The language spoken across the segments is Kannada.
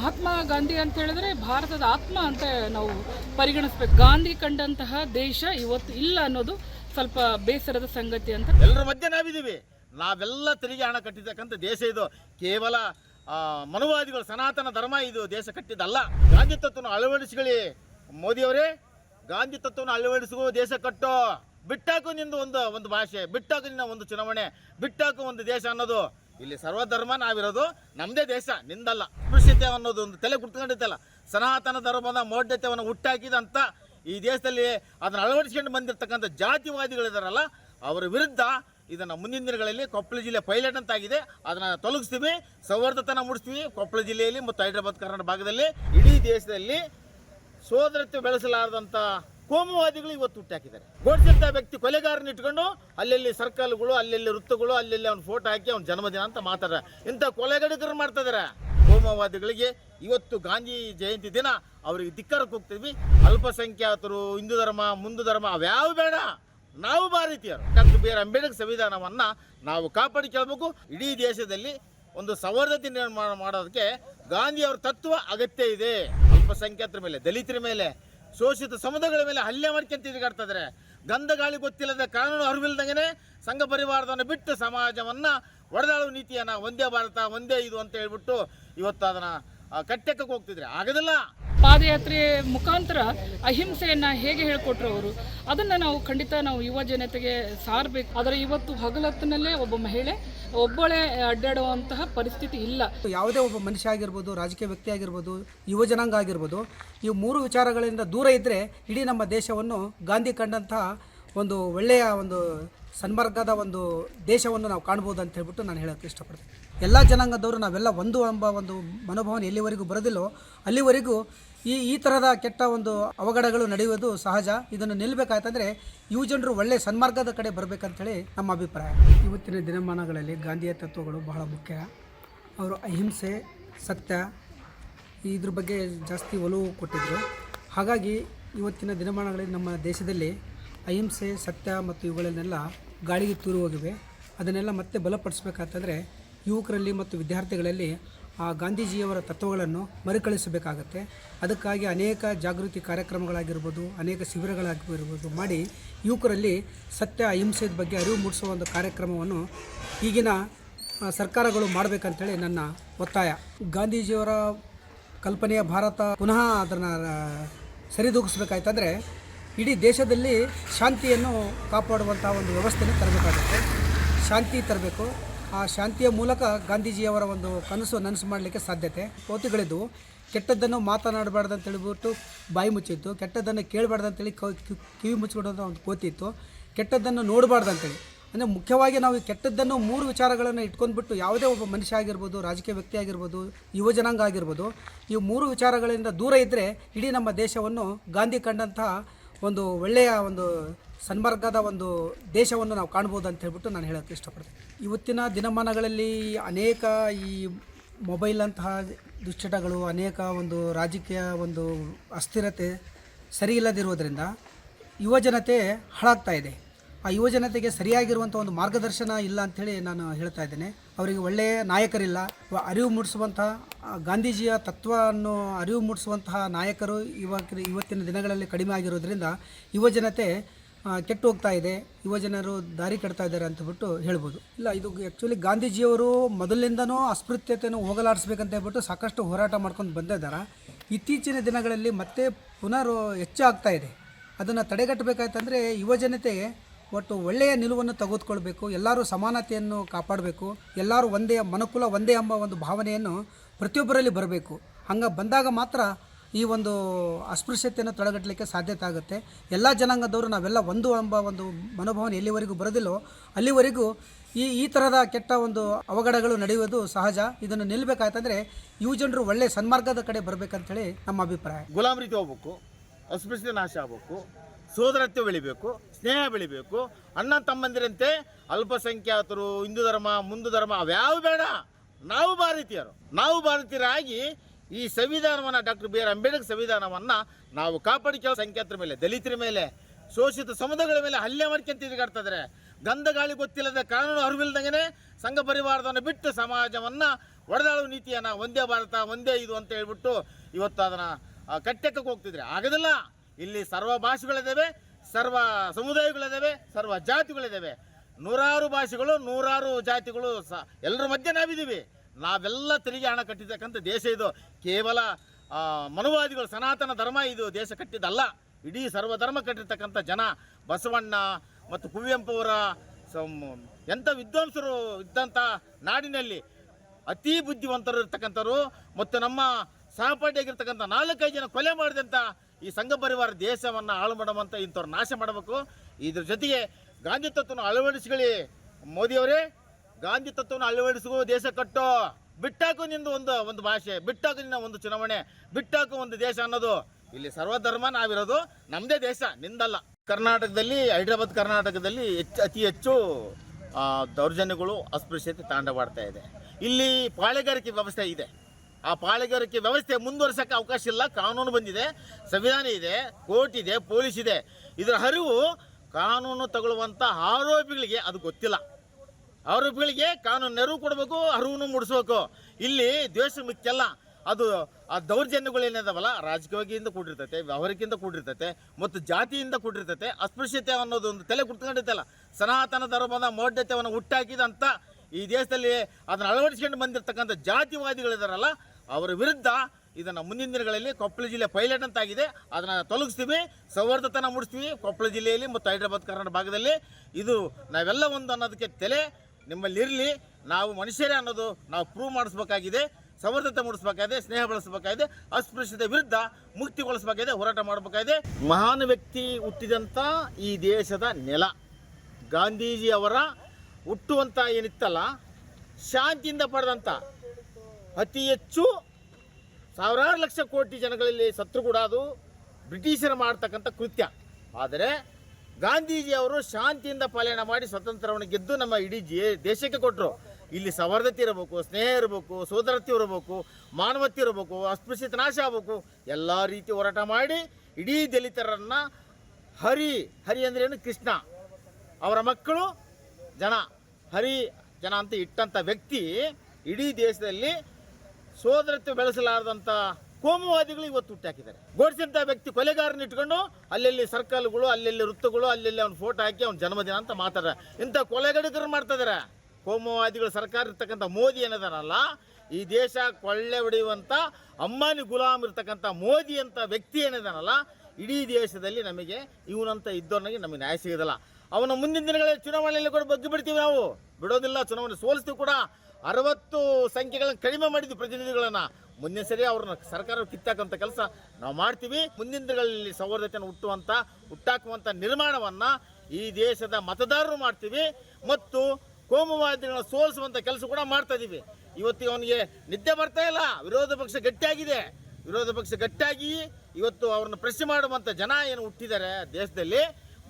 ಮಹಾತ್ಮ ಗಾಂಧಿ ಅಂತ ಹೇಳಿದ್ರೆ ಭಾರತದ ಆತ್ಮ ಅಂತ ನಾವು ಪರಿಗಣಿಸ್ಬೇಕು. ಗಾಂಧಿ ಕಂಡಂತಹ ದೇಶ ಇವತ್ತು ಇಲ್ಲ ಅನ್ನೋದು ಸ್ವಲ್ಪ ಬೇಸರದ ಸಂಗತಿ ಅಂತ. ಎಲ್ಲರ ಮಧ್ಯೆ ನಾವಿದ್ದೀವಿ. ನಾವೆಲ್ಲ ತೆರಿಗೆ ಹಣ ಕಟ್ಟಿರ್ತಕ್ಕಂಥ ದೇಶ ಇದು. ಕೇವಲ ಮನುವಾದಿಗಳು, ಸನಾತನ ಧರ್ಮ ಇದು ದೇಶ ಕಟ್ಟಿದ್ದಲ್ಲ. ಗಾಂಧಿ ತತ್ವವನ್ನು ಅಳವಡಿಸಿಕೊಳ್ಳಿ. ಮೋದಿಯವರೇ ಗಾಂಧಿ ತತ್ವವನ್ನು ಅಳವಡಿಸುವ ದೇಶ ಕಟ್ಟೋ. ಬಿಟ್ಟಾಕು ನಿಂದು ಒಂದು ಒಂದು ಭಾಷೆ, ಬಿಟ್ಟಾಕು ನಿನ್ನ ಒಂದು ಚುನಾವಣೆ, ಬಿಟ್ಟಾಕು ಒಂದು ದೇಶ ಅನ್ನೋದು. ಇಲ್ಲಿ ಸರ್ವಧರ್ಮ ನಾವಿರೋದು ನಮ್ಮದೇ ದೇಶ, ನಿಂದಲ್ಲ. ಅಸ್ಪೃಶ್ಯತೆ ಅನ್ನೋದು ಒಂದು ತಲೆ ಕುತ್ಕೊಂಡಿದ್ದಲ್ಲ ಸನಾತನ ಧರ್ಮದ ಮೌಢ್ಯತೆಯನ್ನು ಹುಟ್ಟಾಕಿದಂಥ ಈ ದೇಶದಲ್ಲಿ ಅದನ್ನು ಅಳವಡಿಸ್ಕೊಂಡು ಬಂದಿರತಕ್ಕಂಥ ಜಾತಿವಾದಿಗಳಿದಾರಲ್ಲ, ಅವರ ವಿರುದ್ಧ ಇದನ್ನು ಮುಂದಿನ ದಿನಗಳಲ್ಲಿ ಕೊಪ್ಪಳ ಜಿಲ್ಲೆ ಪೈಲಟ್ ಅಂತಾಗಿದೆ. ಅದನ್ನು ತೊಲಗಿಸ್ತೀವಿ, ಸೌಹಾರ್ದತನ ಮೂಡಿಸ್ತೀವಿ. ಕೊಪ್ಪಳ ಜಿಲ್ಲೆಯಲ್ಲಿ ಮತ್ತು ಹೈದರಾಬಾದ್, ಕರ್ನಾಟಕ ಭಾಗದಲ್ಲಿ ಇಡೀ ದೇಶದಲ್ಲಿ ಸೋದರತ್ವ ಬೆಳೆಸಲಾರದಂಥ ಕೋಮುವಾದಿಗಳು ಇವತ್ತು ಹುಟ್ಟಾಕಿದ್ದಾರೆ ಘೋಷಿಸಿದ ವ್ಯಕ್ತಿ ಕೊಲೆಗಾರನ ಇಟ್ಕೊಂಡು ಅಲ್ಲೆಲ್ಲಿ ಸರ್ಕಲ್ಗಳು, ಅಲ್ಲೆಲ್ಲಿ ವೃತ್ತಗಳು, ಅಲ್ಲಲ್ಲಿ ಅವ್ನ ಫೋಟೋ ಹಾಕಿ ಅವ್ನ ಜನ್ಮದಿನ ಅಂತ ಮಾತಾಡ ಇಂಥ ಕೊಲೆಗಡಿಗರು ಮಾಡ್ತಾ ಇದಾರೆ ಕೋಮುವಾದಿಗಳಿಗೆ ಇವತ್ತು ಗಾಂಧಿ ಜಯಂತಿ ದಿನ. ಅವರಿಗೆ ಧಿಕ್ಕಾರಕ್ಕೆ ಹೋಗ್ತೀವಿ ಅಲ್ಪಸಂಖ್ಯಾತರು, ಹಿಂದೂ ಧರ್ಮ, ಮುಂದು ಧರ್ಮ, ಅವ್ಯಾವ ಬೇಡ. ನಾವು ಭಾರತೀಯರು ಡಾಕ್ಟರ್ ಬಿ ಆರ್ ಅಂಬೇಡ್ಕರ್ ಸಂವಿಧಾನವನ್ನು ನಾವು ಕಾಪಾಡಿಕೊಳ್ಬೇಕು. ಇಡೀ ದೇಶದಲ್ಲಿ ಒಂದು ಸೌಹಾರ್ದತೆ ನಿರ್ಮಾಣ ಮಾಡೋದಕ್ಕೆ ಗಾಂಧಿ ಅವರ ತತ್ವ ಅಗತ್ಯ ಇದೆ. ಅಲ್ಪಸಂಖ್ಯಾತರ ಮೇಲೆ, ದಲಿತರ ಮೇಲೆ. ಶೋಷಿತ ಸಮುದಾಯಗಳ ಮೇಲೆ ಹಲ್ಲೆ ಮಾಡ್ಕೊಂತ ತಿರುಗಾಡ್ತಾ ಗಂಧ ಗಾಳಿ ಗೊತ್ತಿಲ್ಲದ ಕಾನೂನು ಅರಿವಿಲ್ದಂಗೆ ಸಂಘ ಪರಿವಾರದನ್ನು ಬಿಟ್ಟು ಸಮಾಜವನ್ನ ಒಡೆದಾಳುವ ನೀತಿಯನ್ನ ಒಂದೇ ಭಾರತ, ಒಂದೇ ಇದು ಅಂತ ಹೇಳ್ಬಿಟ್ಟು ಇವತ್ತು ಅದನ್ನ ಕಟ್ಟಕ್ಕೆ ಹೋಗ್ತಿದ್ರೆ. ಆಗದಿಲ್ಲ. ಪಾದಯಾತ್ರೆ ಮುಖಾಂತರ ಅಹಿಂಸೆಯನ್ನ ಹೇಗೆ ಹೇಳ್ಕೊಟ್ರು ಅವರು? ಅದನ್ನ ನಾವು ಖಂಡಿತ ನಾವು ಯುವ ಜನತೆಗೆ ಸಾರಬೇಕು. ಆದರೆ ಇವತ್ತು ಹಗಲತ್ತಿನಲ್ಲೇ ಒಬ್ಬ ಮಹಿಳೆ ಒಬ್ಬಳೇ ಅಡ್ಡಾಡುವಂತಹ ಪರಿಸ್ಥಿತಿ ಇಲ್ಲ. ಯಾವುದೇ ಒಬ್ಬ ಮನುಷ್ಯ ಆಗಿರ್ಬೋದು, ರಾಜಕೀಯ ವ್ಯಕ್ತಿ ಆಗಿರ್ಬೋದು, ಯುವ ಜನಾಂಗ ಆಗಿರ್ಬೋದು, ಈ ಮೂರು ವಿಚಾರಗಳಿಂದ ದೂರ ಇದ್ದರೆ ಇಡೀ ನಮ್ಮ ದೇಶವನ್ನು ಗಾಂಧಿ ಕಂಡಂತಹ ಒಂದು ಒಳ್ಳೆಯ ಒಂದು ಸನ್ಮಾರ್ಗದ ಒಂದು ದೇಶವನ್ನು ನಾವು ಕಾಣ್ಬೋದು ಅಂತ ಹೇಳ್ಬಿಟ್ಟು ನಾನು ಹೇಳೋಕ್ಕೆ ಇಷ್ಟಪಡ್ತೀನಿ. ಎಲ್ಲ ಜನಾಂಗದವರು ನಾವೆಲ್ಲ ಒಂದು ಎಂಬ ಒಂದು ಮನೋಭಾವನೆ ಎಲ್ಲಿವರೆಗೂ ಬರೋದಿಲ್ಲೋ ಅಲ್ಲಿವರೆಗೂ ಈ ಈ ತರಹದ ಕೆಟ್ಟ ಒಂದು ಅವಘಡಗಳು ನಡೆಯುವುದು ಸಹಜ. ಇದನ್ನು ನಿಲ್ಲಬೇಕಾಯ್ತಂದರೆ ಯುವ ಜನರು ಒಳ್ಳೆಯ ಸನ್ಮಾರ್ಗದ ಕಡೆ ಬರಬೇಕಂತೇಳಿ ನಮ್ಮ ಅಭಿಪ್ರಾಯ. ಇವತ್ತಿನ ದಿನಮಾನಗಳಲ್ಲಿ ಗಾಂಧಿಯ ತತ್ವಗಳು ಬಹಳ ಮುಖ್ಯ. ಅವರು ಅಹಿಂಸೆ, ಸತ್ಯ, ಇದ್ರ ಬಗ್ಗೆ ಜಾಸ್ತಿ ಒಲವು ಕೊಟ್ಟಿದ್ದರು ಹಾಗಾಗಿ ಇವತ್ತಿನ ದಿನಮಾನಗಳಲ್ಲಿ ನಮ್ಮ ದೇಶದಲ್ಲಿ ಅಹಿಂಸೆ, ಸತ್ಯ ಮತ್ತು ಇವುಗಳನ್ನೆಲ್ಲ ಗಾಳಿಗೆ ತೂರು ಹೋಗಿವೆ. ಅದನ್ನೆಲ್ಲ ಮತ್ತೆ ಬಲಪಡಿಸ್ಬೇಕಾಗ್ತಂದರೆ ಯುವಕರಲ್ಲಿ ಮತ್ತು ವಿದ್ಯಾರ್ಥಿಗಳಲ್ಲಿ ಆ ಗಾಂಧೀಜಿಯವರ ತತ್ವಗಳನ್ನು ಮರುಕಳಿಸಬೇಕಾಗತ್ತೆ. ಅದಕ್ಕಾಗಿ ಅನೇಕ ಜಾಗೃತಿ ಕಾರ್ಯಕ್ರಮಗಳಾಗಿರ್ಬೋದು, ಅನೇಕ ಶಿಬಿರಗಳಾಗಿರ್ಬೋದು ಮಾಡಿ ಯುವಕರಲ್ಲಿ ಸತ್ಯ ಅಹಿಂಸೆಯ ಬಗ್ಗೆ ಅರಿವು ಮೂಡಿಸುವ ಒಂದು ಕಾರ್ಯಕ್ರಮವನ್ನು ಈಗಿನ ಸರ್ಕಾರಗಳು ಮಾಡಬೇಕಂತೇಳಿ ನನ್ನ ಒತ್ತಾಯ. ಗಾಂಧೀಜಿಯವರ ಕಲ್ಪನೆಯ ಭಾರತ ಪುನಃ ಅದನ್ನು ಸರಿದೂಗಿಸ್ಬೇಕಾಯ್ತಂದರೆ ಇಡೀ ದೇಶದಲ್ಲಿ ಶಾಂತಿಯನ್ನು ಕಾಪಾಡುವಂಥ ಒಂದು ವ್ಯವಸ್ಥೆನ ತರಬೇಕಾಗುತ್ತೆ. ಶಾಂತಿ ತರಬೇಕು. ಆ ಶಾಂತಿಯ ಮೂಲಕ ಗಾಂಧೀಜಿಯವರ ಒಂದು ಕನಸು ನನಸು ಮಾಡಲಿಕ್ಕೆ ಸಾಧ್ಯತೆ. ಕೋತಿಗಳಿದ್ದವು ಕೆಟ್ಟದ್ದನ್ನು ಮಾತನಾಡಬಾರ್ದು ಅಂತ ಹೇಳಿಬಿಟ್ಟು ಬಾಯಿ ಮುಚ್ಚಿತ್ತು. ಕೆಟ್ಟದ್ದನ್ನು ಕೇಳಬಾರ್ದು ಅಂತೇಳಿ ಕಿವಿ ಮುಚ್ಚಿಬಿಡೋದು ಒಂದು ಕೋತಿ ಇತ್ತು ಕೆಟ್ಟದ್ದನ್ನು ನೋಡಬಾರ್ದು ಅಂತೇಳಿ ಅಂದರೆ ಮುಖ್ಯವಾಗಿ ನಾವು ಕೆಟ್ಟದ್ದನ್ನು ಮೂರು ವಿಚಾರಗಳನ್ನು ಇಟ್ಕೊಂಡ್ಬಿಟ್ಟು ಯಾವುದೇ ಒಬ್ಬ ಮನುಷ್ಯ ಆಗಿರ್ಬೋದು, ರಾಜಕೀಯ ವ್ಯಕ್ತಿ ಆಗಿರ್ಬೋದು ಯುವಜನಾಂಗ ಆಗಿರ್ಬೋದು, ಈ ಮೂರು ವಿಚಾರಗಳಿಂದ ದೂರ ಇದ್ದರೆ ಇಡೀ ನಮ್ಮ ದೇಶವನ್ನು ಗಾಂಧಿ ಕಂಡಂತಹ ಒಂದು ಒಳ್ಳೆಯ ಒಂದು ಸನ್ಮಾರ್ಗದ ಒಂದು ದೇಶವನ್ನು ನಾವು ಕಾಣ್ಬೋದು ಅಂತ ಹೇಳ್ಬಿಟ್ಟು ನಾನು ಹೇಳೋಕ್ಕೆ ಇಷ್ಟಪಡ್ತೀನಿ. ಇವತ್ತಿನ ದಿನಮಾನಗಳಲ್ಲಿ ಅನೇಕ ಈ ಮೊಬೈಲ್ ಅಂತಹ ದುಶ್ಚಟಗಳು ಅನೇಕ ಒಂದು ರಾಜಕೀಯ ಒಂದು ಅಸ್ಥಿರತೆ ಸರಿ ಇಲ್ಲದಿರುವುದರಿಂದ ಯುವ ಜನತೆ ಹಾಳಾಗ್ತಾ ಇದೆ. ಆ ಯುವ ಜನತೆಗೆ ಸರಿಯಾಗಿರುವಂಥ ಒಂದು ಮಾರ್ಗದರ್ಶನ ಇಲ್ಲ ಅಂಥೇಳಿ ನಾನು ಹೇಳ್ತಾ ಇದ್ದೇನೆ. ಅವರಿಗೆ ಒಳ್ಳೆಯ ನಾಯಕರಿಲ್ಲ. ಅರಿವು ಮೂಡಿಸುವಂತಹ ಗಾಂಧೀಜಿಯ ತತ್ವವನ್ನು ಅರಿವು ಮೂಡಿಸುವಂತಹ ನಾಯಕರು ಇವಾಗ ಇವತ್ತಿನ ದಿನಗಳಲ್ಲಿ ಕಡಿಮೆ ಆಗಿರೋದ್ರಿಂದ ಯುವ ಜನತೆ ಆ, ಕೆಟ್ಟು ಹೋಗ್ತಾ ಇದೆ ಯುವಜನರು ದಾರಿ ಕಟ್ತಾ ಇದ್ದಾರೆ ಅಂತ ಬಿಟ್ಟು ಹೇಳ್ಬೋದು. ಇಲ್ಲ, ಇದು ಆ್ಯಕ್ಚುಲಿ ಗಾಂಧೀಜಿಯವರು ಮೊದಲಿಂದನೂ ಅಸ್ಪೃತ್ಯತೆಯನ್ನು ಹೋಗಲಾಡಿಸ್ಬೇಕಂತ ಹೇಳ್ಬಿಟ್ಟು ಸಾಕಷ್ಟು ಹೋರಾಟ ಮಾಡ್ಕೊಂಡು ಬಂದಿದ್ದಾರೆ ಇತ್ತೀಚಿನ ದಿನಗಳಲ್ಲಿ ಮತ್ತೆ ಪುನರ್ ಹೆಚ್ಚಾಗ್ತಾ ಇದೆ. ಅದನ್ನು ತಡೆಗಟ್ಟಬೇಕಾಯ್ತಂದರೆ ಯುವಜನತೆ ಒಟ್ಟು ಒಳ್ಳೆಯ ನಿಲುವನ್ನು ತೆಗೆದುಕೊಳ್ಬೇಕು, ಎಲ್ಲರೂ ಸಮಾನತೆಯನ್ನು ಕಾಪಾಡಬೇಕು, ಎಲ್ಲರೂ ಒಂದೇ ಮನುಕುಲ, ಒಂದೇ ಎಂಬ ಒಂದು ಭಾವನೆಯನ್ನು ಪ್ರತಿಯೊಬ್ಬರಲ್ಲಿ ಬರಬೇಕು. ಹಂಗೆ ಬಂದಾಗ ಮಾತ್ರ ಈ ಒಂದು ಅಸ್ಪೃಶ್ಯತೆಯನ್ನು ತಡೆಗಟ್ಟಲಿಕ್ಕೆ ಸಾಧ್ಯತೆ ಆಗುತ್ತೆ. ಎಲ್ಲ ಜನಾಂಗದವರು ನಾವೆಲ್ಲ ಒಂದು ಎಂಬ ಒಂದು ಮನೋಭಾವನೆ ಎಲ್ಲಿವರೆಗೂ ಬರೋದಿಲ್ಲೋ ಅಲ್ಲಿವರೆಗೂ ಈ ಈ ಥರದ ಕೆಟ್ಟ ಒಂದು ಅವಘಡಗಳು ನಡೆಯುವುದು ಸಹಜ. ಇದನ್ನು ನಿಲ್ಲಬೇಕಾಯ್ತಂದರೆ ಯುವ ಜನರು ಒಳ್ಳೆ ಸನ್ಮಾರ್ಗದ ಕಡೆ ಬರಬೇಕಂತೇಳಿ ನಮ್ಮ ಅಭಿಪ್ರಾಯ. ಗುಲಾಮ್ ರೀತಿ ಹೋಗ್ಬೇಕು, ಅಸ್ಪೃಶ್ಯತೆ ನಾಶ ಆಗಬೇಕು, ಸೋದರತ್ವ ಬೆಳಿಬೇಕು, ಸ್ನೇಹ ಬೆಳಿಬೇಕು, ಅಣ್ಣ ತಮ್ಮಂದಿರಂತೆ ಅಲ್ಪಸಂಖ್ಯಾತರು, ಹಿಂದೂ ಧರ್ಮ, ಮುಂದು ಧರ್ಮ ಅವ್ಯಾವ ಬೇಡ. ನಾವು ಭಾರತೀಯರು, ನಾವು ಭಾರತೀಯರಾಗಿ ಈ ಸಂವಿಧಾನವನ್ನು ಡಾಕ್ಟರ್ ಬಿ ಆರ್ ಅಂಬೇಡ್ಕರ್ ಸಂವಿಧಾನವನ್ನು ನಾವು ಕಾಪಾಡಿಕೊಳ್ಳೋ ಸಂಖ್ಯಾತರ ಮೇಲೆ, ದಲಿತರ ಮೇಲೆ, ಶೋಷಿತ ಸಮುದಾಯಗಳ ಮೇಲೆ ಹಲ್ಲೆ ಮಾಡ್ಕೊಂತ ತಿರುಗಾಡ್ತಾ ಗಂಧ ಗಾಳಿ ಗೊತ್ತಿಲ್ಲದ ಕಾನೂನು ಅರಿವಿಲ್ದಂಗೆ ಸಂಘ ಪರಿವಾರದನ್ನು ಬಿಟ್ಟು ಸಮಾಜವನ್ನು ಒಡೆದಾಳುವ ನೀತಿಯನ್ನು ಒಂದೇ ಭಾರತ, ಒಂದೇ ಇದು ಅಂತ ಹೇಳ್ಬಿಟ್ಟು ಇವತ್ತು ಅದನ್ನು ಕಟ್ಟೆಕ್ಕೆ ಹೋಗ್ತಿದ್ರೆ. ಆಗೋದಿಲ್ಲ. ಇಲ್ಲಿ ಸರ್ವ ಭಾಷೆಗಳಿದ್ದಾವೆ ಸರ್ವ ಸಮುದಾಯಗಳಿದ್ದಾವೆ ಸರ್ವ ಜಾತಿಗಳಿದ್ದಾವೆ ನೂರಾರು ಭಾಷೆಗಳು, ನೂರಾರು ಜಾತಿಗಳು ಸ, ಎಲ್ಲರ ಮಧ್ಯೆ ನಾವಿದ್ದೀವಿ ನಾವೆಲ್ಲ ತೆರಿಗೆ ಹಣ ಕಟ್ಟಿರ್ತಕ್ಕಂಥ ದೇಶ ಇದು. ಕೇವಲ ಮನುವಾದಿಗಳು ಸನಾತನ ಧರ್ಮ ಇದು ದೇಶ ಕಟ್ಟಿದ್ದಲ್ಲ. ಇಡೀ ಸರ್ವಧರ್ಮ ಕಟ್ಟಿರ್ತಕ್ಕಂಥ ಜನ, ಬಸವಣ್ಣ ಮತ್ತು ಕುವೆಂಪು ಅವರ ಎಂಥ ವಿದ್ವಾಂಸರು ಇದ್ದಂಥ ನಾಡಿನಲ್ಲಿ ಅತಿ ಬುದ್ಧಿವಂತರು ಇರ್ತಕ್ಕಂಥವ್ರು ಮತ್ತು ನಮ್ಮ ಸಹಪಾಠಿಯಾಗಿರ್ತಕ್ಕಂಥ ನಾಲ್ಕೈದು ಜನ ಕೊಲೆ ಮಾಡಿದಂಥ ಈ ಸಂಘ ಪರಿವಾರ ದೇಶವನ್ನು ಹಾಳು ಮಾಡುವಂಥ ಇಂಥವ್ರು ನಾಶ ಮಾಡಬೇಕು. ಇದ್ರ ಜೊತೆಗೆ ಗಾಂಧಿ ತತ್ವವನ್ನು ಅಳವಡಿಸಿಕೊಳ್ಳಿ ಮೋದಿಯವರೇ. ಗಾಂಧಿ ತತ್ವವನ್ನು ಅಳವಡಿಸುವ ದೇಶ ಕಟ್ಟೋ. ಬಿಟ್ಟಾಕು ನಿಂದು ಒಂದು ಒಂದು ಭಾಷೆ, ಬಿಟ್ಟಾಕು ನಿನ್ನ ಒಂದು ಚುನಾವಣೆ, ಬಿಟ್ಟಾಕು ಒಂದು ದೇಶ ಅನ್ನೋದು. ಇಲ್ಲಿ ಸರ್ವಧರ್ಮ ನಾವಿರೋದು ನಮ್ಮದೇ ದೇಶ, ನಿಂದಲ್ಲ. ಕರ್ನಾಟಕದಲ್ಲಿ, ಹೈದರಾಬಾದ್ ಕರ್ನಾಟಕದಲ್ಲಿ ಹೆಚ್ಚು, ಅತಿ ಹೆಚ್ಚು ದೌರ್ಜನ್ಯಗಳು ಅಸ್ಪೃಶ್ಯತೆ ತಾಂಡವಾಡ್ತಾ ಇದೆ. ಇಲ್ಲಿ ಪಾಳೆಗಾರಿಕೆ ವ್ಯವಸ್ಥೆ ಇದೆ. ಆ ಪಾಳೆಗಾರಿಕೆ ವ್ಯವಸ್ಥೆ ಮುಂದುವರ್ಸಕ್ಕೆ ಅವಕಾಶ ಇಲ್ಲ, ಕಾನೂನು ಬಂದಿದೆ, ಸಂವಿಧಾನ ಇದೆ, ಕೋರ್ಟ್ ಇದೆ, ಪೊಲೀಸ್ ಇದೆ. ಇದರ ಹರಿವು ಕಾನೂನು ತಗೊಳ್ಳುವಂಥ ಆರೋಪಿಗಳಿಗೆ ಅದು ಗೊತ್ತಿಲ್ಲ. ಆರೋಪಿಗಳಿಗೆ ಕಾನೂನು ನೆರವು ಕೊಡಬೇಕು, ಅರಿವನ್ನು ಮೂಡಿಸ್ಬೇಕು. ಇಲ್ಲಿ ದ್ವೇಷ ಮುಖ್ಯಲ್ಲ ಅದು ಆ ದೌರ್ಜನ್ಯಗಳು ಏನಿದಾವಲ್ಲ ರಾಜಕೀಯವಾಗಿಯಿಂದ ಕೂಡಿರ್ತೈತೆ ವ್ಯವಹಾರಕ್ಕಿಂದ ಕೂಡಿರ್ತೈತೆ, ಮತ್ತು ಜಾತಿಯಿಂದ ಕೂಡಿರ್ತೈತೆ, ಅಸ್ಪೃಶ್ಯತೆ ಅನ್ನೋದು ಒಂದು ತಲೆ ಕುತ್ಕೊಂಡಿರ್ತಲ್ಲ ಸನಾತನ ಧರ್ಮದ ಮೌಢ್ಯತೆಯನ್ನು ಹುಟ್ಟಾಕಿದಂಥ ಈ ದೇಶದಲ್ಲಿ ಅದನ್ನು ಅಳವಡಿಸ್ಕೊಂಡು ಬಂದಿರತಕ್ಕಂಥ ಜಾತಿವಾದಿಗಳಿದಾರಲ್ಲ, ಅವರ ವಿರುದ್ಧ ಇದನ್ನು ಮುಂದಿನ ದಿನಗಳಲ್ಲಿ ಕೊಪ್ಪಳ ಜಿಲ್ಲೆ ಪೈಲಟ್ ಅಂತಾಗಿದೆ. ಅದನ್ನು ತೊಲಗಿಸ್ತೀವಿ, ಸೌಹಾರ್ದತನ ಮೂಡಿಸ್ತೀವಿ. ಕೊಪ್ಪಳ ಜಿಲ್ಲೆಯಲ್ಲಿ ಮತ್ತು ಹೈದರಾಬಾದ್, ಕರ್ನಾಟಕ ಭಾಗದಲ್ಲಿ. ಇದು ನಾವೆಲ್ಲ ಒಂದು ಅನ್ನೋದಕ್ಕೆ ತಲೆ ನಿಮ್ಮಲ್ಲಿ ಇರಲಿ, ನಾವು ಮನುಷ್ಯರೇ ಅನ್ನೋದು ನಾವು ಪ್ರೂವ್ ಮಾಡಿಸ್ಬೇಕಾಗಿದೆ, ಸಮರ್ಥತೆ ಮೂಡಿಸ್ಬೇಕಾಗಿದೆ, ಸ್ನೇಹ ಬೆಳೆಸಬೇಕಾಗಿದೆ, ಅಸ್ಪೃಶ್ಯತೆ ವಿರುದ್ಧ ಮುಕ್ತಿಗೊಳಿಸಬೇಕಾಗಿದೆ ಹೋರಾಟ ಮಾಡಬೇಕಾಗಿದೆ. ಮಹಾನ್ ವ್ಯಕ್ತಿ ಹುಟ್ಟಿದಂಥ ಈ ದೇಶದ ನೆಲ. ಗಾಂಧೀಜಿ ಅವರ ಹುಟ್ಟುವಂಥ ಏನಿತ್ತಲ್ಲ, ಶಾಂತಿಯಿಂದ ಪಡೆದಂಥ ಅತಿ ಹೆಚ್ಚು ಸಾವಿರಾರು ಲಕ್ಷ ಕೋಟಿ ಜನಗಳಲ್ಲಿ ಸತ್ರು ಕೂಡ ಅದು ಬ್ರಿಟಿಷರು ಮಾಡ್ತಕ್ಕಂಥ ಕೃತ್ಯ. ಆದರೆ ಗಾಂಧೀಜಿ ಅವರು ಶಾಂತಿಯಿಂದ ಪಾಲನೆ ಮಾಡಿ ಸ್ವತಂತ್ರವನ್ನು ಗೆದ್ದು ನಮ್ಮ ಇಡೀ ದೇಶಕ್ಕೆ ಕೊಟ್ಟರು ಇಲ್ಲಿ ಸವರ್ಧತೆ ಇರಬೇಕು, ಸ್ನೇಹ ಇರಬೇಕು ಸೋದರತೆ ಇರಬೇಕು ಮಾನವತೆ ಇರಬೇಕು, ಅಸ್ಪೃಶ್ಯತೆ ನಾಶ ಆಗಬೇಕು. ಎಲ್ಲ ರೀತಿ ಹೋರಾಟ ಮಾಡಿ ಇಡೀ ದಲಿತರನ್ನು ಹರಿ ಹರಿ ಅಂದ್ರೆ ಏನು? ಕೃಷ್ಣ. ಅವರ ಮಕ್ಕಳು ಜನ. ಹರಿ, ಜನ ಅಂತ ಇಟ್ಟಂಥ ವ್ಯಕ್ತಿ ಇಡೀ ದೇಶದಲ್ಲಿ ಸೋದರತ್ವ ಬೆಳೆಸಲಾರದಂಥ ಕೋಮುವಾದಿಗಳು ಇವತ್ತು ಹುಟ್ಟಾಕಿದ್ದಾರೆ ಗೋಡ್ಸಂತ ವ್ಯಕ್ತಿ ಕೊಲೆಗಾರನ ಇಟ್ಕೊಂಡು ಅಲ್ಲೆಲ್ಲಿ ಸರ್ಕಲ್ಗಳು, ಅಲ್ಲೆಲ್ಲಿ ವೃತ್ತಗಳು, ಅಲ್ಲೆಲ್ಲಿ ಅವ್ನ ಫೋಟೋ ಹಾಕಿ ಅವ್ನ ಜನ್ಮದಿನ ಅಂತ ಮಾತಾಡ ಇಂಥ ಕೊಲೆಗಡಿಗರು ಮಾಡ್ತಾ ಇದಾರೆ ಕೋಮುವಾದಿಗಳು ಸರ್ಕಾರ ಇರ್ತಕ್ಕಂಥ ಮೋದಿ ಏನದಾನಲ್ಲ ಈ ದೇಶ ಕೊಳ್ಳೆ ಹೊಡೆಯುವಂಥ ಅಮ್ಮಾನಿ ಗುಲಾಮ್ ಇರ್ತಕ್ಕಂಥ ಮೋದಿ ಅಂತ ವ್ಯಕ್ತಿ ಏನಿದಾನಲ್ಲ ಇಡೀ ದೇಶದಲ್ಲಿ ನಮಗೆ ಇವನಂತ ಇದ್ದವನಿಗೆ ನಮಗೆ ನ್ಯಾಯ ಸಿಗೋದಿಲ್ಲ. ಅವನ ಮುಂದಿನ ದಿನಗಳಲ್ಲಿ ಚುನಾವಣೆಯಲ್ಲಿ ಕೂಡ ಬಗ್ಗೆ ಬಿಡ್ತೀವಿ ನಾವು. ಬಿಡೋದಿಲ್ಲ, ಚುನಾವಣೆ ಸೋಲಿಸ್ತೀವಿ ಕೂಡ. ಅರವತ್ತು ಸಂಖ್ಯೆಗಳನ್ನು ಕಡಿಮೆ ಮಾಡಿದ್ವಿ ಪ್ರತಿನಿಧಿಗಳನ್ನು. ಮುಂದಿನ ಸರಿ ಅವ್ರನ್ನ ಸರ್ಕಾರ ಕಿತ್ತಾಕಂಥ ಕೆಲಸ ನಾವು ಮಾಡ್ತೀವಿ. ಮುಂದಿನ ದಿನಗಳಲ್ಲಿ ಸೌಹಾರ್ದತೆಯನ್ನು ಹುಟ್ಟುವಂಥ ಹುಟ್ಟಾಕುವಂಥ ನಿರ್ಮಾಣವನ್ನು ಈ ದೇಶದ ಮತದಾರರು ಮಾಡ್ತೀವಿ ಮತ್ತು ಕೋಮುವಾದಿಗಳನ್ನ ಸೋಲಿಸುವಂಥ ಕೆಲಸ ಕೂಡ ಮಾಡ್ತಾ ಇದೀವಿ. ಇವತ್ತಿಗೆ ಅವನಿಗೆ ನಿದ್ದೆ ಬರ್ತಾ ಇಲ್ಲ. ವಿರೋಧ ಪಕ್ಷ ಗಟ್ಟಿಯಾಗಿದೆ. ವಿರೋಧ ಪಕ್ಷ ಗಟ್ಟಿಯಾಗಿ ಇವತ್ತು ಅವ್ರನ್ನ ಪ್ರಶ್ನೆ ಮಾಡುವಂಥ ಜನ ಏನು ಹುಟ್ಟಿದ್ದಾರೆ ದೇಶದಲ್ಲಿ,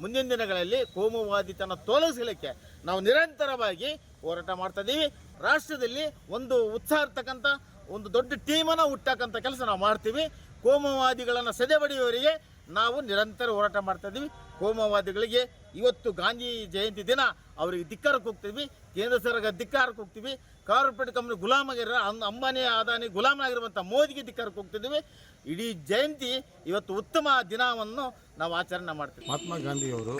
ಮುಂದಿನ ದಿನಗಳಲ್ಲಿ ಕೋಮುವಾದಿತನ ತೋಲಿಸಲಿಕ್ಕೆ ನಾವು ನಿರಂತರವಾಗಿ ಹೋರಾಟ ಮಾಡ್ತಾ ಇದ್ದೀವಿ ರಾಷ್ಟ್ರದಲ್ಲಿ ಒಂದು ಉತ್ಸಾಹ ಇರ್ತಕ್ಕಂಥ ಒಂದು ದೊಡ್ಡ ಟೀಮನ್ನು ಹುಟ್ಟಾಕಂಥ ಕೆಲಸ ನಾವು ಮಾಡ್ತೀವಿ. ಕೋಮವಾದಿಗಳನ್ನು ಸದೆಬಡಿಯುವವರಿಗೆ ನಾವು ನಿರಂತರ ಹೋರಾಟ ಮಾಡ್ತಾ ಇದ್ದೀವಿ. ಕೋಮವಾದಿಗಳಿಗೆ ಇವತ್ತು ಗಾಂಧಿ ಜಯಂತಿ ದಿನ ಅವರಿಗೆ ಧಿಕ್ಕಾರಕ್ಕೆ ಹೋಗ್ತೀವಿ ಕೇಂದ್ರ ಸರ್ಕಾರ ಧಿಕ್ಕಾರಕ್ಕೆ ಹೋಗ್ತೀವಿ ಕಾರ್ಪೊರೇಟ್ ಕಂಪ್ನಿ ಗುಲಾಮಾಗಿರೋ ಅಂಬಾನಿ ಅದಾನಿ ಗುಲಾಮನಾಗಿರುವಂಥ ಮೋದಿಗೆ ಧಿಕ್ಕಾರಕ್ಕೆ ಹೋಗ್ತಿದ್ದೀವಿ ಇಡೀ ಜಯಂತಿ ಇವತ್ತು ಉತ್ತಮ ದಿನವನ್ನು ನಾವು ಆಚರಣೆ ಮಾಡ್ತೀವಿ ಮಹಾತ್ಮ ಗಾಂಧಿಯವರು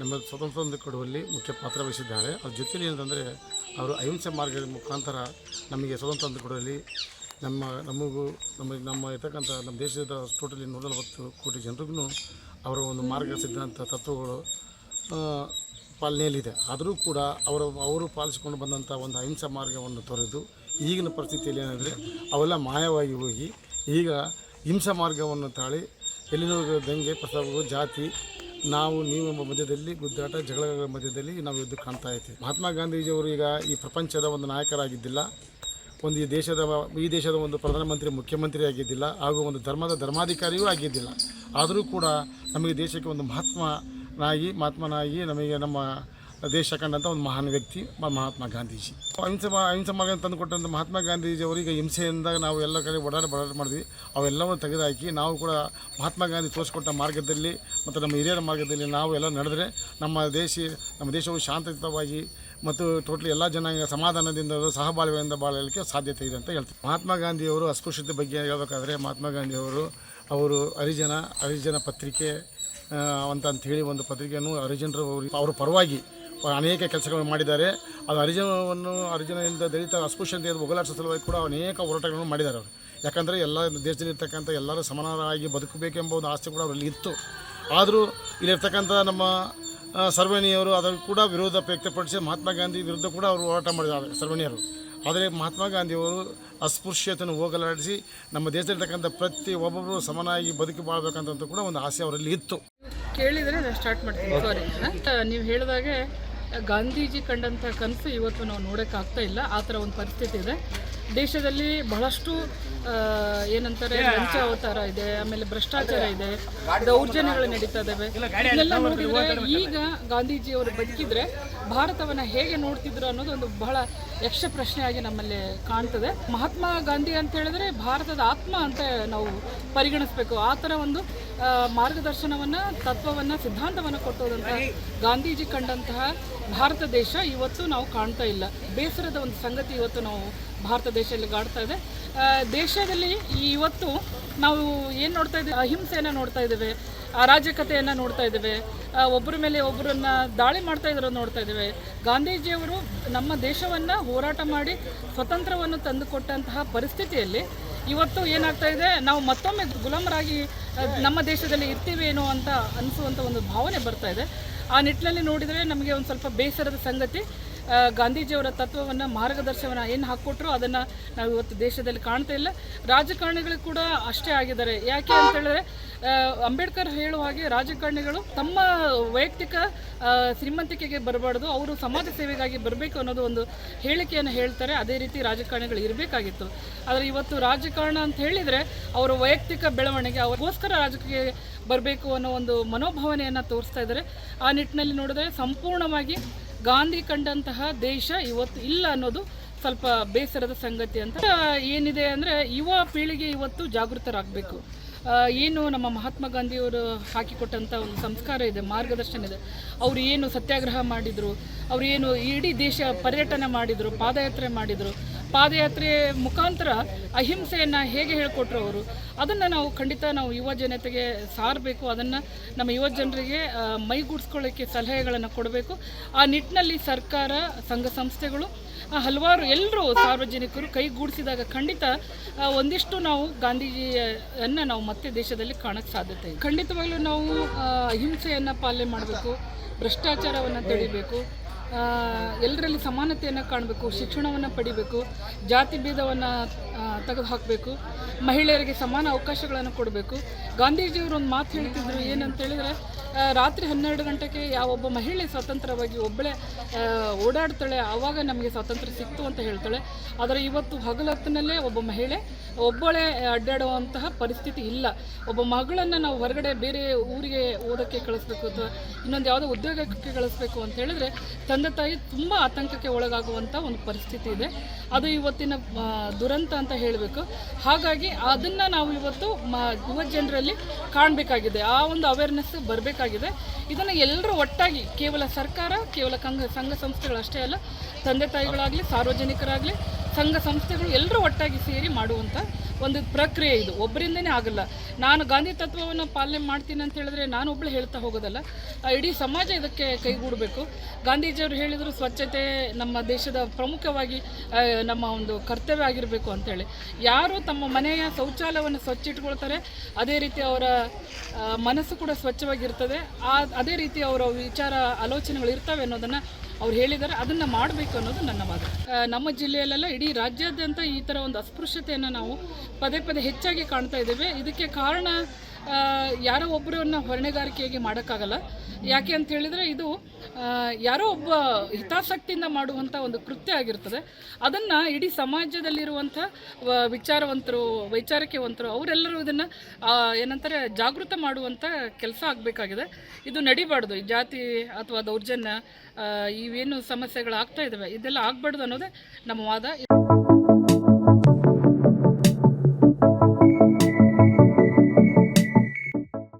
ನಮ್ಮ ಸ್ವತಂತ್ರ ಕೊಡುವಲ್ಲಿ ಮುಖ್ಯ ಪಾತ್ರ ವಹಿಸಿದ್ದಾರೆ. ಅವ್ರ ಜೊತೆಲಿ ಏನಂತಂದರೆ, ಅವರು ಅಹಿಂಸೆ ಮಾರ್ಗದ ಮುಖಾಂತರ ನಮಗೆ ಸ್ವತಂತ್ರ ತಂದು ಕೊಡುವಲ್ಲಿ ನಮ್ಮ, ನಮಗೂ ನಮ್ಮ ನಮ್ಮ ಇರ್ತಕ್ಕಂಥ ನಮ್ಮ ದೇಶದ ಟೋಟಲಿ ನೂರ ನಲವತ್ತು ಕೋಟಿ ಜನರಿಗೂ ಅವರ ಒಂದು ಮಾರ್ಗ ಸಿದ್ಧಾಂತ ತತ್ವಗಳು ಪಾಲನೆಯಲ್ಲಿದೆ. ಆದರೂ ಕೂಡ ಅವರು ಅವರು ಪಾಲಿಸಿಕೊಂಡು ಬಂದಂಥ ಒಂದು ಅಹಿಂಸಾ ಮಾರ್ಗವನ್ನು ತೊರೆದು ಈಗಿನ ಪರಿಸ್ಥಿತಿಯಲ್ಲಿ ಏನಂದರೆ, ಅವೆಲ್ಲ ಮಾಯವಾಗಿ ಹೋಗಿ ಈಗ ಹಿಂಸಾ ಮಾರ್ಗವನ್ನು ತಾಳಿ ಎಲ್ಲಿನೋ ದಂಗೆ ಪ್ರಸ್ತಾಪಗಳು ಜಾತಿ ನಾವು, ನೀವು ಎಂಬ ಮಧ್ಯದಲ್ಲಿ, ಗುದ್ದಾಟ, ಜಗಳಗಳ ಮಧ್ಯದಲ್ಲಿ ನಾವು ಎದ್ದು ಕಾಣ್ತಾ ಇದ್ದೀವಿ ಮಹಾತ್ಮ ಗಾಂಧೀಜಿಯವರು ಈಗ ಈ ಪ್ರಪಂಚದ ಒಂದು ನಾಯಕರಾಗಿದ್ದಿಲ್ಲ. ಒಂದು ಈ ದೇಶದ ಈ ದೇಶದ ಒಂದು ಪ್ರಧಾನಮಂತ್ರಿ, ಮುಖ್ಯಮಂತ್ರಿ ಆಗಿದ್ದಿಲ್ಲ. ಹಾಗೂ ಒಂದು ಧರ್ಮದ ಧರ್ಮಾಧಿಕಾರಿಯೂ ಆಗಿದ್ದಿಲ್ಲ. ಆದರೂ ಕೂಡ ನಮಗೆ ದೇಶಕ್ಕೆ ಒಂದು ಮಹಾತ್ಮನಾಗಿ ಮಹಾತ್ಮನಾಗಿ ನಮಗೆ ನಮ್ಮ ದೇಶ ಕಂಡಂಥ ಒಂದು ಮಹಾನ್ ವ್ಯಕ್ತಿ ಮಹಾತ್ಮ ಗಾಂಧೀಜಿ. ಅಹಿಂಸೆ ಅಹಿಂಸ ಮಾರ್ಗ ತಂದು ಕೊಟ್ಟಂಥ ಮಹಾತ್ಮ ಗಾಂಧೀಜಿ ಅವರಿಗೆ ಹಿಂಸೆಯಿಂದ ನಾವು ಎಲ್ಲ ಕಡೆ ಓಡಾಡ ಬಡಾಟ ಮಾಡಿದ್ವಿ. ಅವೆಲ್ಲವನ್ನು ತೆಗೆದುಹಾಕಿ ನಾವು ಕೂಡ ಮಹಾತ್ಮ ಗಾಂಧಿ ತೋರಿಸ್ಕೊಟ್ಟ ಮಾರ್ಗದಲ್ಲಿ ಮತ್ತು ನಮ್ಮ ಹಿರಿಯರ ಮಾರ್ಗದಲ್ಲಿ ನಾವು ಎಲ್ಲ ನಡೆದರೆ ನಮ್ಮ ದೇಶ ನಮ್ಮ ದೇಶವು ಶಾಂತಯುತವಾಗಿ ಮತ್ತು ಟೋಟ್ಲಿ ಎಲ್ಲ ಜನಾಂಗ ಸಮಾಧಾನದಿಂದ ಸಹಬಾಳ್ವೆಯಿಂದ ಬಾಳಲಿಕ್ಕೆ ಸಾಧ್ಯತೆ ಇದೆ ಅಂತ ಹೇಳ್ತೀವಿ. ಮಹಾತ್ಮ ಗಾಂಧಿಯವರು ಅಸ್ಪೃಶ್ಯತೆ ಬಗ್ಗೆ ಹೇಳಬೇಕಾದ್ರೆ ಮಹಾತ್ಮ ಗಾಂಧಿಯವರು ಅವರು ಹರಿಜನ ಹರಿಜನ ಪತ್ರಿಕೆ ಅಂತ ಹೇಳಿ ಒಂದು ಪತ್ರಿಕೆಯನ್ನು ಹರಿಜನರು ಅವರ ಪರವಾಗಿ ಅನೇಕ ಕೆಲಸಗಳನ್ನು ಮಾಡಿದ್ದಾರೆ. ಅದು ಹರಿಜನವನ್ನು ಹರಿಜನದಿಂದ ದಲಿತ ಅಸ್ಪೃಶ್ಯತೆಯನ್ನು ಹೋಗಲಾಡಿಸೋ ಸಲುವಾಗಿ ಕೂಡ ಅನೇಕ ಹೋರಾಟಗಳನ್ನು ಮಾಡಿದ್ದಾರೆ ಅವರು. ಯಾಕಂದರೆ ಎಲ್ಲ ದೇಶದಲ್ಲಿರ್ತಕ್ಕಂಥ ಎಲ್ಲರೂ ಸಮಾನರಾಗಿ ಬದುಕಬೇಕೆಂಬ ಒಂದು ಆಸೆ ಕೂಡ ಅವರಲ್ಲಿ ಇತ್ತು. ಆದರೂ ಇಲ್ಲಿರ್ತಕ್ಕಂಥ ನಮ್ಮ ಸರ್ವಣಿಯವರು ಅದನ್ನು ಕೂಡ ವಿರೋಧ ವ್ಯಕ್ತಪಡಿಸಿ ಮಹಾತ್ಮ ಗಾಂಧಿ ವಿರುದ್ಧ ಕೂಡ ಅವರು ಹೋರಾಟ ಮಾಡಿದ್ದಾರೆ ಸರ್ವಣಿಯರು ಆದರೆ ಮಹಾತ್ಮ ಗಾಂಧಿಯವರು ಅಸ್ಪೃಶ್ಯತೆಯನ್ನು ಹೋಗಲಾಡಿಸಿ ನಮ್ಮ ದೇಶದಲ್ಲಿರ್ತಕ್ಕಂಥ ಪ್ರತಿ ಒಬ್ಬೊಬ್ಬರು ಸಮನಾಗಿ ಬದುಕಿ ಬಾಳ್ಬೇಕಂತ ಕೂಡ ಒಂದು ಆಸೆ ಅವರಲ್ಲಿ ಇತ್ತು. ಕೇಳಿದರೆ ಸ್ಟಾರ್ಟ್ ಮಾಡ್ತೀನಿ. ಸಾರಿ ನೀವು ಹೇಳಿದಾಗೆ ಗಾಂಧೀಜಿ ಕಂಡಂಥ ಕನಸು ಇವತ್ತು ನಾವು ನೋಡೋಕ್ಕಾಗ್ತಾ ಇಲ್ಲ. ಆ ಥರ ಒಂದು ಪರಿಸ್ಥಿತಿ ಇದೆ. ದೇಶದಲ್ಲಿ ಬಹಳಷ್ಟು ಏನಂತಾರೆ ಲಂಚ ಅವತಾರ ಇದೆ ಆಮೇಲೆ ಭ್ರಷ್ಟಾಚಾರ ಇದೆ ದೌರ್ಜನ್ಯಗಳು ನಡೀತಾ ಇದ್ದಾವೆ. ಈಗ ಗಾಂಧೀಜಿಯವರು ಬದುಕಿದ್ರೆ ಭಾರತವನ್ನ ಹೇಗೆ ನೋಡ್ತಿದ್ರು ಅನ್ನೋದು ಒಂದು ಬಹಳ ಯಕ್ಷ ಪ್ರಶ್ನೆಯಾಗಿ ನಮ್ಮಲ್ಲಿ ಕಾಣ್ತದೆ. ಮಹಾತ್ಮ ಗಾಂಧಿ ಅಂತ ಹೇಳಿದ್ರೆ ಭಾರತದ ಆತ್ಮ ಅಂತ ನಾವು ಪರಿಗಣಿಸಬೇಕು. ಆ ಥರ ಒಂದು ಮಾರ್ಗದರ್ಶನವನ್ನು, ತತ್ವವನ್ನು, ಸಿದ್ಧಾಂತವನ್ನು ಸಿದ್ಧಾಂತವನ್ನ ಕೊಟ್ಟೋದಂತ ಗಾಂಧೀಜಿ ಕಂಡಂತಹ ಭಾರತ ದೇಶ ಇವತ್ತು ನಾವು ಕಾಣ್ತಾ ಇಲ್ಲ. ಬೇಸರದ ಒಂದು ಸಂಗತಿ ಇವತ್ತು ನಾವು ಭಾರತ ದೇಶದಲ್ಲಿ ಕಾಡ್ತಾ ಇದೆ. ದೇಶದಲ್ಲಿ ಇವತ್ತು ನಾವು ಏನು ನೋಡ್ತಾ ಇದ್ದೀವಿ? ಅಹಿಂಸೆಯನ್ನು ನೋಡ್ತಾ ಇದ್ದೇವೆ. ಅರಾಜಕತೆಯನ್ನು ನೋಡ್ತಾ ಇದ್ದೇವೆ. ಒಬ್ಬರ ಮೇಲೆ ಒಬ್ಬರನ್ನ ದಾಳಿ ಮಾಡ್ತಾ ಇರೋದು ನೋಡ್ತಾ ಇದ್ದೇವೆ. ಗಾಂಧೀಜಿಯವರು ನಮ್ಮ ದೇಶವನ್ನು ಹೋರಾಟ ಮಾಡಿ ಸ್ವತಂತ್ರವನ್ನು ತಂದುಕೊಟ್ಟಂತಹ ಪರಿಸ್ಥಿತಿಯಲ್ಲಿ ಇವತ್ತು ಏನಾಗ್ತಾ ಇದೆ? ನಾವು ಮತ್ತೊಮ್ಮೆ ಗುಲಾಮರಾಗಿ ನಮ್ಮ ದೇಶದಲ್ಲಿ ಇರ್ತೀವೇನೋ ಅಂತ ಅನಿಸುವಂಥ ಒಂದು ಭಾವನೆ ಬರ್ತಾ ಇದೆ. ಆ ನಿಟ್ಟಿನಲ್ಲಿ ನೋಡಿದರೆ ನಮಗೆ ಒಂದು ಸ್ವಲ್ಪ ಬೇಸರದ ಸಂಗತಿ. ಗಾಂಧೀಜಿಯವರ ತತ್ವವನ್ನು ಮಾರ್ಗದರ್ಶನವನ್ನು ಏನು ಹಾಕ್ಕೊಟ್ರು ಅದನ್ನು ನಾವು ಇವತ್ತು ದೇಶದಲ್ಲಿ ಕಾಣ್ತಾ ಇಲ್ಲ. ರಾಜಕಾರಣಿಗಳು ಕೂಡ ಅಷ್ಟೇ ಆಗಿದ್ದಾರೆ. ಯಾಕೆ ಅಂತ ಹೇಳಿದ್ರೆ ಅಂಬೇಡ್ಕರ್ ಹೇಳುವ ಹಾಗೆ ರಾಜಕಾರಣಿಗಳು ತಮ್ಮ ವೈಯಕ್ತಿಕ ಶ್ರೀಮಂತಿಕೆಗೆ ಬರಬಾರ್ದು, ಅವರು ಸಮಾಜ ಸೇವೆಗಾಗಿ ಬರಬೇಕು ಅನ್ನೋದು ಒಂದು ಹೇಳಿಕೆಯನ್ನು ಹೇಳ್ತಾರೆ. ಅದೇ ರೀತಿ ರಾಜಕಾರಣಿಗಳು ಇರಬೇಕಾಗಿತ್ತು. ಆದರೆ ಇವತ್ತು ರಾಜಕಾರಣ ಅಂತ ಹೇಳಿದರೆ, ಅವರ ವೈಯಕ್ತಿಕ ಬೆಳವಣಿಗೆ, ಅವರಿಗೋಸ್ಕರ ರಾಜಕೀಯ ಬರಬೇಕು ಅನ್ನೋ ಒಂದು ಮನೋಭಾವನೆಯನ್ನು ತೋರಿಸ್ತಾ ಇದ್ದಾರೆ. ಆ ನಿಟ್ಟಿನಲ್ಲಿ ನೋಡಿದ್ರೆ ಸಂಪೂರ್ಣವಾಗಿ ಗಾಂಧಿ ಕಂಡಂತಹ ದೇಶ ಇವತ್ತು ಇಲ್ಲ ಅನ್ನೋದು ಸ್ವಲ್ಪ ಬೇಸರದ ಸಂಗತಿ ಅಂತ. ಏನಿದೆ ಅಂದರೆ ಯುವ ಪೀಳಿಗೆ ಇವತ್ತು ಜಾಗೃತರಾಗಬೇಕು. ಏನು ನಮ್ಮ ಮಹಾತ್ಮ ಗಾಂಧಿಯವರು ಹಾಕಿಕೊಟ್ಟಂಥ ಒಂದು ಸಂಸ್ಕಾರ ಇದೆ, ಮಾರ್ಗದರ್ಶನ ಇದೆ. ಅವರು ಏನು ಸತ್ಯಾಗ್ರಹ ಮಾಡಿದರು, ಅವರು ಏನು ಇಡೀ ದೇಶ ಪರ್ಯಟನೆ ಮಾಡಿದರು, ಪಾದಯಾತ್ರೆ ಮಾಡಿದರು ಪಾದಯಾತ್ರೆ ಮುಖಾಂತರ ಅಹಿಂಸೆಯನ್ನು ಹೇಗೆ ಹೇಳಿಕೊಟ್ರು ಅವರು? ಅದನ್ನು ನಾವು ಖಂಡಿತ ನಾವು ಯುವ ಜನತೆಗೆ ಸಾರಬೇಕು. ಅದನ್ನು ನಮ್ಮ ಯುವ ಜನರಿಗೆ ಮೈಗೂಡಿಸ್ಕೊಳ್ಳೋಕ್ಕೆ ಸಲಹೆಗಳನ್ನು ಕೊಡಬೇಕು. ಆ ನಿಟ್ಟಿನಲ್ಲಿ ಸರ್ಕಾರ, ಸಂಘ ಸಂಸ್ಥೆಗಳು ಹಲವಾರು ಎಲ್ಲರೂ ಸಾರ್ವಜನಿಕರು ಕೈಗೂಡಿಸಿದಾಗ ಖಂಡಿತ ಒಂದಿಷ್ಟು ನಾವು ಗಾಂಧೀಜಿಯನ್ನು ನಾವು ಮತ್ತೆ ದೇಶದಲ್ಲಿ ಕಾಣಕ್ಕೆ ಸಾಧ್ಯತೆ ಖಂಡಿತವಾಗಲೂ ನಾವು ಅಹಿಂಸೆಯನ್ನು ಪಾಲನೆ ಮಾಡಬೇಕು, ಭ್ರಷ್ಟಾಚಾರವನ್ನು ತಡಿಬೇಕು. ಎಲ್ಲರಲ್ಲಿ ಸಮಾನತೆಯನ್ನು ಕಾಣಬೇಕು ಶಿಕ್ಷಣವನ್ನು ಪಡಿಬೇಕು ಜಾತಿ ಭೇದವನ್ನು ತೆಗೆದು ಹಾಕಬೇಕು ಮಹಿಳೆಯರಿಗೆ ಸಮಾನ ಅವಕಾಶಗಳನ್ನು ಕೊಡಬೇಕು. ಗಾಂಧೀಜಿಯವರು ಒಂದು ಮಾತು ಹೇಳ್ತಿದ್ರು ಏನಂತ ಹೇಳಿದ್ರೆ ಆ, ರಾತ್ರಿ ಹನ್ನೆರಡು ಗಂಟೆಗೆ ಯಾವೊಬ್ಬ ಮಹಿಳೆ ಸ್ವತಂತ್ರವಾಗಿ ಒಬ್ಬಳೇ ಓಡಾಡ್ತಾಳೆ, ಆವಾಗ ನಮಗೆ ಸ್ವಾತಂತ್ರ್ಯ ಸಿಕ್ತು ಅಂತ ಹೇಳ್ತಾಳೆ. ಆದರೆ ಇವತ್ತು ಹಗಲತ್ತಿನಲ್ಲೇ ಒಬ್ಬ ಮಹಿಳೆ, ಒಬ್ಬಳೇ ಅಡ್ಡಾಡುವಂತಹ ಪರಿಸ್ಥಿತಿ ಇಲ್ಲ. ಒಬ್ಬ ಮಗಳನ್ನು ನಾವು ಹೊರಗಡೆ ಬೇರೆ ಊರಿಗೆ ಓದೋಕ್ಕೆ ಕಳಿಸ್ಬೇಕು ಅಥವಾ ಇನ್ನೊಂದು ಯಾವುದೋ ಉದ್ಯೋಗಕ್ಕೆ ಕಳಿಸ್ಬೇಕು ಅಂತ ಹೇಳಿದ್ರೆ ತಂದೆ ತಾಯಿ ತುಂಬ ಆತಂಕಕ್ಕೆ ಒಳಗಾಗುವಂಥ ಒಂದು ಪರಿಸ್ಥಿತಿ ಇದೆ. ಅದು ಇವತ್ತಿನ ದುರಂತ ಅಂತ ಹೇಳಬೇಕು. ಹಾಗಾಗಿ ಅದನ್ನು ನಾವು ಇವತ್ತು ಮ, ಯುವ ಜನರಲ್ಲಿ ಕಾಣಬೇಕಾಗಿದೆ. ಆ ಒಂದು ಅವೇರ್ನೆಸ್ ಬರಬೇಕಾಗಿದೆ. ಇದನ್ನು ಎಲ್ಲರೂ ಒಟ್ಟಾಗಿ ಕೇವಲ ಸರ್ಕಾರ ಕೇವಲ ಕಂಗ ಸಂಘ ಸಂಸ್ಥೆಗಳು ಅಷ್ಟೇ ಅಲ್ಲ ತಂದೆ ತಾಯಿಗಳಾಗಲಿ ಸಾರ್ವಜನಿಕರಾಗಲಿ ಸಂಘ ಸಂಸ್ಥೆಗಳು ಎಲ್ಲರೂ ಒಟ್ಟಾಗಿ ಸೇರಿ ಮಾಡುವಂಥ ಒಂದು ಪ್ರಕ್ರಿಯೆ ಇದು. ಒಬ್ಬರಿಂದನೇ ಆಗಲ್ಲ. ನಾನು ಗಾಂಧಿ ತತ್ವವನ್ನು ಪಾಲನೆ ಮಾಡ್ತೀನಿ ಅಂತ ಹೇಳಿದ್ರೆ ನಾನು ಒಬ್ಬಳು ಹೇಳ್ತಾ ಹೋಗೋದಲ್ಲ. ಇಡೀ ಸಮಾಜ ಇದಕ್ಕೆ ಕೈಗೂಡಬೇಕು. ಗಾಂಧೀಜಿಯವರು ಹೇಳಿದರು ಸ್ವಚ್ಛತೆ ನಮ್ಮ ದೇಶದ ಪ್ರಮುಖವಾಗಿ ನಮ್ಮ ಒಂದು ಕರ್ತವ್ಯ ಆಗಿರಬೇಕು ಅಂತೇಳಿ ಯಾರು ತಮ್ಮ ಮನೆಯ ಶೌಚಾಲಯವನ್ನು ಸ್ವಚ್ಛ ಇಟ್ಕೊಳ್ತಾರೆ. ಅದೇ ರೀತಿ ಅವರ ಮನಸ್ಸು ಕೂಡ ಸ್ವಚ್ಛವಾಗಿರ್ತದೆ. ಆ, ಅದೇ ರೀತಿ ಅವರ ವಿಚಾರ, ಆಲೋಚನೆಗಳು ಇರ್ತವೆ ಅನ್ನೋದನ್ನು ಅವ್ರು ಹೇಳಿದ್ದಾರೆ ಅದನ್ನು ಮಾಡಬೇಕು ಅನ್ನೋದು ನನ್ನ ವಾದ ನಮ್ಮ ಜಿಲ್ಲೆಯಲ್ಲೆಲ್ಲ ಇಡೀ ರಾಜ್ಯಾದ್ಯಂತ ಈ ಥರ ಒಂದು ಅಸ್ಪೃಶ್ಯತೆಯನ್ನು ನಾವು ಪದೇ ಪದೇ ಹೆಚ್ಚಾಗಿ ಕಾಣ್ತಾ ಇದ್ದೇವೆ. ಇದಕ್ಕೆ ಕಾರಣ ಯಾರೋ ಒಬ್ಬರನ್ನ ಹೊರಣೆಗಾರಿಕೆಯಾಗಿ ಮಾಡೋಕ್ಕಾಗಲ್ಲ. ಯಾಕೆ ಅಂತ ಹೇಳಿದರೆ, ಇದು ಯಾರೋ ಒಬ್ಬ ಹಿತಾಸಕ್ತಿಯಿಂದ ಮಾಡುವಂಥ ಒಂದು ಕೃತ್ಯ ಆಗಿರ್ತದೆ. ಅದನ್ನು ಇಡೀ ಸಮಾಜದಲ್ಲಿರುವಂಥ ವಿಚಾರವಂತರು, ವೈಚಾರಿಕೆವಂತರು, ಅವರೆಲ್ಲರೂ ಇದನ್ನು ಏನಂತಾರೆ, ಜಾಗೃತ ಮಾಡುವಂಥ ಕೆಲಸ ಆಗಬೇಕಾಗಿದೆ. ಇದು ನಡಿಬಾರ್ದು. ಈ ಜಾತಿ ಅಥವಾ ದೌರ್ಜನ್ಯ ಇವೇನು ಸಮಸ್ಯೆಗಳು ಆಗ್ತಾ ಇದ್ದಾವೆ ಇದೆಲ್ಲ ಆಗಬಾರ್ದು ಅನ್ನೋದೇ ನಮ್ಮ ವಾದ.